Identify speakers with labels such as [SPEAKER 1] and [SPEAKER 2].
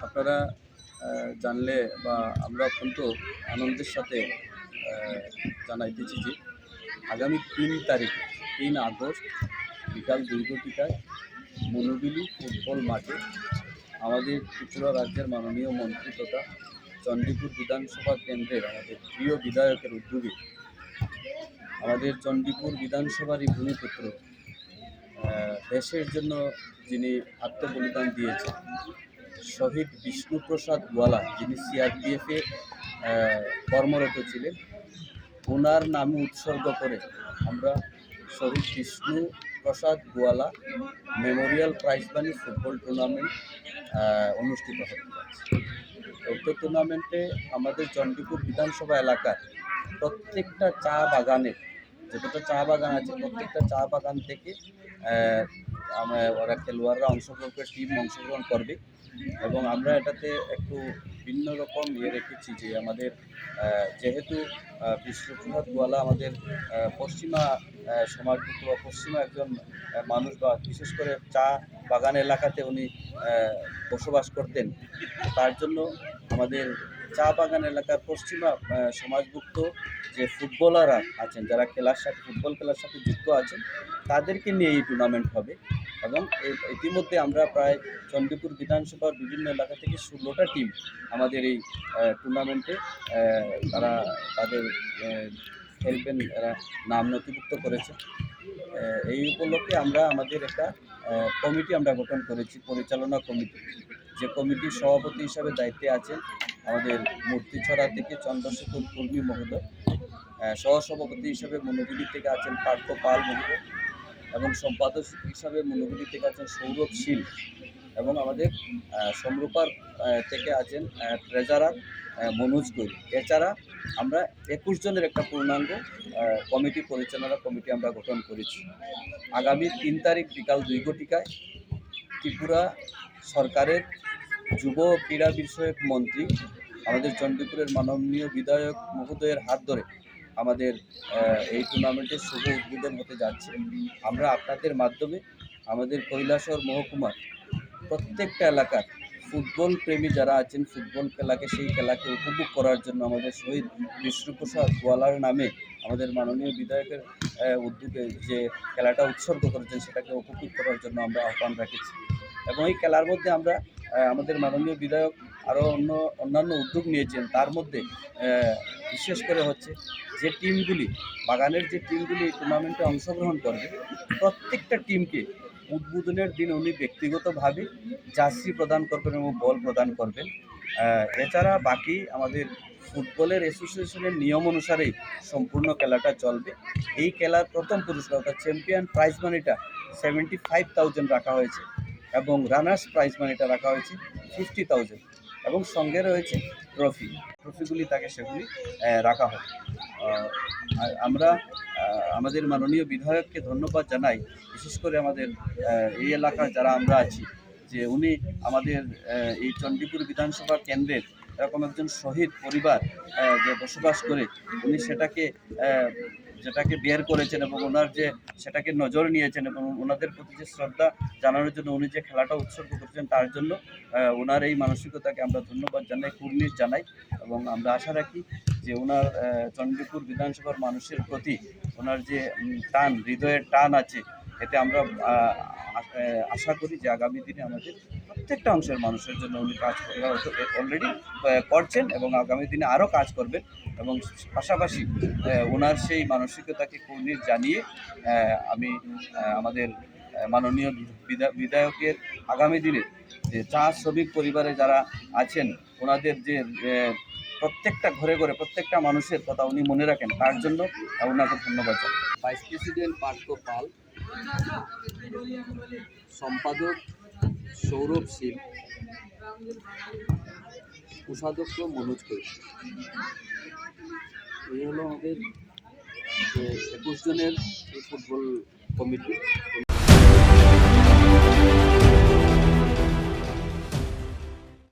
[SPEAKER 1] আপনারা জানলে বা আমরা অত্যন্ত আনন্দের সাথে জানাইতেছি যে আগামী তিন তারিখ, তিন আগস্ট, বিকাল দুই ঘটিকায় মনুবিলি ফুটবল মাঠে আমাদের ত্রিপুরা রাজ্যের মাননীয় মন্ত্রী তথা চণ্ডীপুর বিধানসভা কেন্দ্রের আমাদের প্রিয় বিধায়কের উদ্যোগে আমাদের চণ্ডীপুর বিধানসভারই ভূমিপুত্র দেশের জন্য যিনি আত্মবলিদান দিয়েছেন শহীদ বিষ্ণুপ্রসাদ গোয়ালা, যিনি সিআরপিএফে কর্মরত ছিলেন ওনার নামে উৎসর্গ করে আমরা শহীদ Bishnu Prasad Goala memorial prize money football tournament অনুষ্ঠিত হতে যাচ্ছে। উক্ত টুর্নামেন্টে আমাদের চণ্ডীপুর বিধানসভা এলাকার প্রত্যেকটা চা বাগানের, যতটা চা বাগান আছে, প্রত্যেকটা চা বাগান থেকে আমরা, ওরা খেলোয়াড়রা অংশগ্রহণ করে টিম অংশগ্রহণ করবে। এবং আমরা এটাতে একটু ভিন্ন রকম ইয়ে রেখেছি যে আমাদের যেহেতু বিশ্বপ্রসাদ গোয়ালা আমাদের পশ্চিমা সমাজভুক্ত বা পশ্চিমা একজন মানুষ বা বিশেষ করে চা বাগান এলাকাতে উনি বসবাস করতেন। তার জন্য আমাদের চা বাগান এলাকার পশ্চিমা সমাজভুক্ত যে ফুটবলাররা আছেন, যারা খেলার সাথে, ফুটবল খেলার সাথে যুক্ত আছেন, তাদেরকে নিয়ে এই টুর্নামেন্ট হবে। এবং ইতিমধ্যে আমরা প্রায় চণ্ডীপুর বিধানসভার বিভিন্ন এলাকা থেকে ষোলোটা টিম আমাদের এই টুর্নামেন্টে তারা তাদের খেলবেন এরা নাম নথিভুক্ত করেছে। এই উপলক্ষে আমরা আমাদের একটা কমিটি আমরা গঠন করেছি, পরিচালনা কমিটি যে কমিটির সভাপতি হিসাবে দায়িত্বে আছেন আমাদের মূর্তিছড়া থেকে চন্দ্রশেখর কর্মী মহোদয় সহসভাপতি হিসাবে মনোবিলি থেকে আছেন পার্থ পাল মহোদয় এবং সম্পাদক হিসাবে মনোবিলি থেকে আছেন সৌরভ শীল এবং আমাদের সমরূপার থেকে আছেন ট্রেজারার মনোজ গৈর এছাড়া আমরা একুশ জনের একটা পূর্ণাঙ্গ কমিটি পরিচালনা কমিটি আমরা গঠন করেছি। আগামী তিন তারিখ বিকাল দুই ঘটিকায় ত্রিপুরা সরকারের যুব ক্রীড়া বিষয়ক মন্ত্রী, আমাদের চণ্ডীপুরের মাননীয় বিধায়ক মহোদয়ের হাত ধরে আমাদের এই টুর্নামেন্টের শুভ উদ্বোধন হতে যাচ্ছে। আমরা আপনাদের মাধ্যমে আমাদের কৈলাসর মহকুমার প্রত্যেকটা এলাকার ফুটবল প্রেমী যারা আছেন, ফুটবল খেলাকে, সেই খেলাকে উপভোগ করার জন্য আমাদের শহীদ বিষ্ণুপ্রসাদ গোয়ালার নামে আমাদের মাননীয় বিধায়কের উদ্যোগে যে খেলাটা উৎসর্গ করেছেন, সেটাকে উপভোগ করার জন্য আমরা আহ্বান রাখেছি। এবং এই খেলার মধ্যে আমরা আমাদের মাননীয় বিধায়ক আরও অন্য অন্যান্য উদ্যোগ নিয়েছেন, তার মধ্যে বিশেষ করে হচ্ছে যে টিমগুলি, বাগানের যে টিমগুলি এই টুর্নামেন্টে অংশগ্রহণ করবে, প্রত্যেকটা টিমকে উদ্বোধনের দিন উনি ব্যক্তিগতভাবে জার্সি প্রদান করবেন এবং বল প্রদান করবেন। এছাড়া বাকি আমাদের ফুটবলের অ্যাসোসিয়েশনের নিয়ম অনুসারেই সম্পূর্ণ খেলাটা চলবে। এই খেলার প্রথম পুরস্কার অর্থাৎ চ্যাম্পিয়ন প্রাইজ মানিটা সেভেন্টি ফাইভ থাউজেন্ড রাখা হয়েছে। এবং রানার্স প্রাইজ মানিটা রাখা হয়েছে ফিফটি থাউজেন্ড এবং সঙ্গে রয়েছে ট্রফি। ট্রফিগুলি তাকে সেগুলি রাখা হয় আমরা আমাদের মাননীয় বিধায়ককে ধন্যবাদ জানাই, বিশেষ করে আমাদের এই এলাকার যারা আমরা আছি, যে উনি আমাদের এই চণ্ডীপুর বিধানসভা কেন্দ্রের এরকম একজন শহীদ পরিবার যে বসবাস করে, উনি সেটাকে যেটাকে বের করেছেন এবং ওনার যে সেটাকে নজর নিয়েছেন এবং ওনাদের প্রতি যে শ্রদ্ধা জানানোর জন্য উনি যে খেলাটা উৎসর্গ করেছেন তার জন্য ওনার এই মানসিকতাকে আমরা ধন্যবাদ জানাই, কুর্নিশ জানাই এবং আমরা আশা রাখি যে ওনার চণ্ডীপুর বিধানসভার মানুষের প্রতি ওনার যে টান, হৃদয়ের টান আছে, এতে আমরা আশা করি যে আগামী দিনে আমাদের প্রত্যেকটা অংশের মানুষের জন্য উনি কাজ অলরেডি করছেন এবং আগামী দিনে আরও কাজ করবেন এবং পাশাপাশি ওনার সেই মানসিকতাকে কুর্নিশ জানিয়ে আমি আমাদের মাননীয় বিধা- বিধায়কের আগামী দিনে যে চা শ্রমিক পরিবারে যারা আছেন, ওনাদের যে প্রত্যেকটা ঘরে ঘরে প্রত্যেকটা মানুষের কথা উনি মনে রাখেন, তার জন্য ওনাকে ধন্যবাদ জানাই। ভাইস প্রেসিডেন্ট পার্থ পাল, সম্পাদক সৌরভ শীল কোষাধ্যক্ষ মনোজ কৈ এই হলো আমাদের একুশ জনের ফুটবল কমিটি।